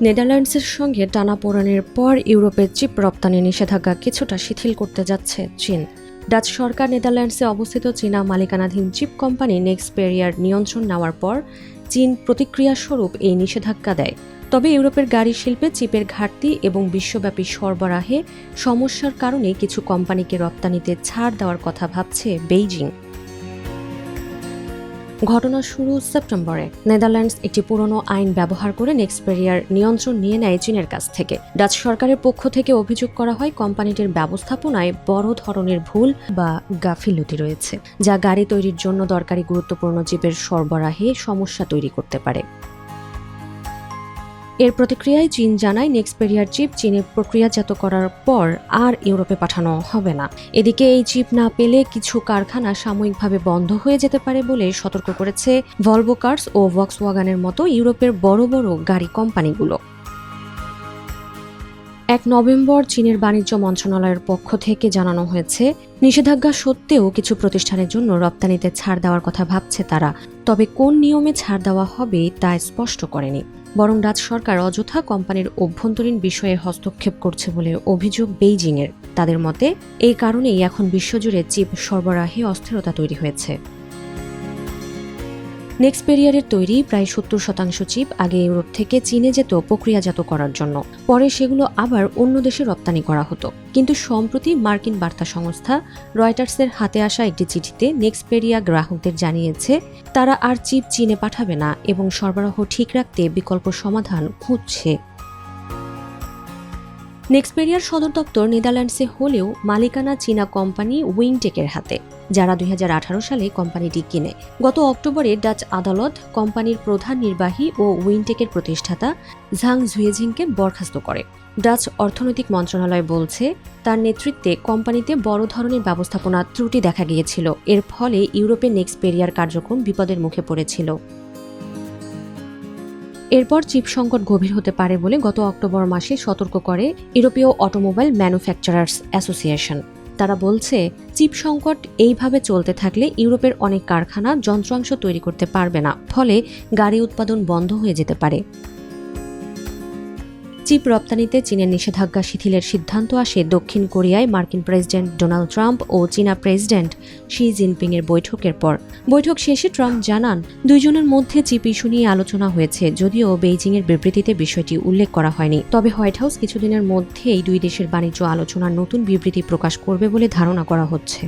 নেদারল্যান্ডসের সঙ্গে টানাপোড়েনের পর ইউরোপের চিপ রপ্তানি নিষেধাজ্ঞা কিছুটা শিথিল করতে যাচ্ছে চীন। ডাচ সরকার নেদারল্যান্ডসে অবস্থিত চীনা মালিকানাধীন চিপ কোম্পানি নেক্সপেরিয়ার নিয়ন্ত্রণ নেওয়ার পর চীন প্রতিক্রিয়াস্বরূপ এই নিষেধাজ্ঞা দেয়। তবে ইউরোপের গাড়ি শিল্পে চিপের ঘাটতি এবং বিশ্বব্যাপী সরবরাহে সমস্যার কারণে কিছু কোম্পানিকে রপ্তানিতে ছাড় দেওয়ার কথা ভাবছে বেইজিং। ঘটনা শুরু সেপ্টেম্বরে। নেদারল্যান্ডস একটি পুরনো আইন ব্যবহার করে নেক্সপেরিয়ার নিয়ন্ত্রণ নিয়ে নেয় চীনের কাছ থেকে। ডাচ সরকারের পক্ষ থেকে অভিযোগ করা হয়, কোম্পানিটির ব্যবস্থাপনায় বড় ধরনের ভুল বা গাফিলতি রয়েছে, যা গাড়ি তৈরির জন্য দরকারি গুরুত্বপূর্ণ জীবের সরবরাহে সমস্যা তৈরি করতে পারে। এর প্রতিক্রিয়ায় চীন জানায় নেক্সপেরিয়ার চিপ চীনে প্রক্রিয়াজাত করার পর আর ইউরোপে পাঠানো হবে না। এদিকে এই চিপ না পেলে কিছু কারখানা সাময়িকভাবে বন্ধ হয়ে যেতে পারে বলে সতর্ক করেছে ভলভো কার্স ও ভক্সওয়াগানের মতো ইউরোপের বড় বড় গাড়ি কোম্পানিগুলো। এক নভেম্বর চীনের বাণিজ্য মন্ত্রণালয়ের পক্ষ থেকে জানানো হয়েছে, নিষেধাজ্ঞা সত্ত্বেও কিছু প্রতিষ্ঠানের জন্য রপ্তানিতে ছাড় দেওয়ার কথা ভাবছে তারা। তবে কোন নিয়মে ছাড় দেওয়া হবে তা স্পষ্ট করেনি। বরং রাজ সরকার অযথা কোম্পানির অভ্যন্তরীণ বিষয়ে হস্তক্ষেপ করছে বলে অভিযোগ বেইজিংয়ের। তাদের মতে, এই কারণেই এখন বিশ্বজুড়ে চিপ সরবরাহে অস্থিরতা তৈরি হয়েছে। নেক্সপেরিয়ারের তৈরি প্রায় সত্তর শতাংশ চিপ আগে ইউরোপ থেকে চীনে যেত প্রক্রিয়াজাত করার জন্য। পরে সেগুলো আবার অন্য দেশে রপ্তানি করা হতো। কিন্তু সম্প্রতি মার্কিন বার্তা সংস্থা রয়টার্সের হাতে আসা একটি চিঠিতে নেক্সপেরিয়া গ্রাহকদের জানিয়েছে, তারা আর চিপ চীনে পাঠাবে না এবং সরবরাহ ঠিক রাখতে বিকল্প সমাধান খুঁজছে। নেক্সপেরিয়ার সদর দপ্তর নেদারল্যান্ডসে হলেও মালিকানা চীনা কোম্পানি উইংটেকের হাতে, যারা দুই হাজার আঠারো সালে কোম্পানিটি কিনে। গত অক্টোবরে ডাচ আদালত কোম্পানির প্রধান নির্বাহী ও উইনটেকের প্রতিষ্ঠাতা ঝাং ঝুয়েঝিংকে বরখাস্ত করে। ডাচ অর্থনৈতিক মন্ত্রণালয় বলছে, তার নেতৃত্বে কোম্পানিতে বড় ধরনের ব্যবস্থাপনা ত্রুটি দেখা গিয়েছিল। এর ফলে ইউরোপে নেক্সপেরিয়ার কার্যক্রম বিপদের মুখে পড়েছিল। এরপর চিপ সংকট গভীর হতে পারে বলে গত অক্টোবর মাসে সতর্ক করে ইউরোপীয় অটোমোবাইল ম্যানুফ্যাকচারার্স অ্যাসোসিয়েশন। তারা বলছে, চিপ সংকট এইভাবে চলতে থাকলে ইউরোপের অনেক কারখানা যন্ত্রাংশ তৈরি করতে পারবে না, ফলে গাড়ি উৎপাদন বন্ধ হয়ে যেতে পারে। চিপ রপ্তানিতে চীনের নিষেধাজ্ঞা শিথিলের সিদ্ধান্ত আসে দক্ষিণ কোরিয়ায় মার্কিন প্রেসিডেন্ট ডোনাল্ড ট্রাম্প ও চীনা প্রেসিডেন্ট শি জিনপিং এর বৈঠকের পর। বৈঠক শেষে ট্রাম্প জানান, দুইজনের মধ্যে চিপ ইস্যু নিয়ে আলোচনা হয়েছে, যদিও বেইজিং এর বিবৃতিতে বিষয়টি উল্লেখ করা হয়নি। তবে হোয়াইট হাউস কিছুদিনের মধ্যেই দুই দেশের বাণিজ্য আলোচনার নতুন বিবৃতি প্রকাশ করবে বলে ধারণা করা হচ্ছে।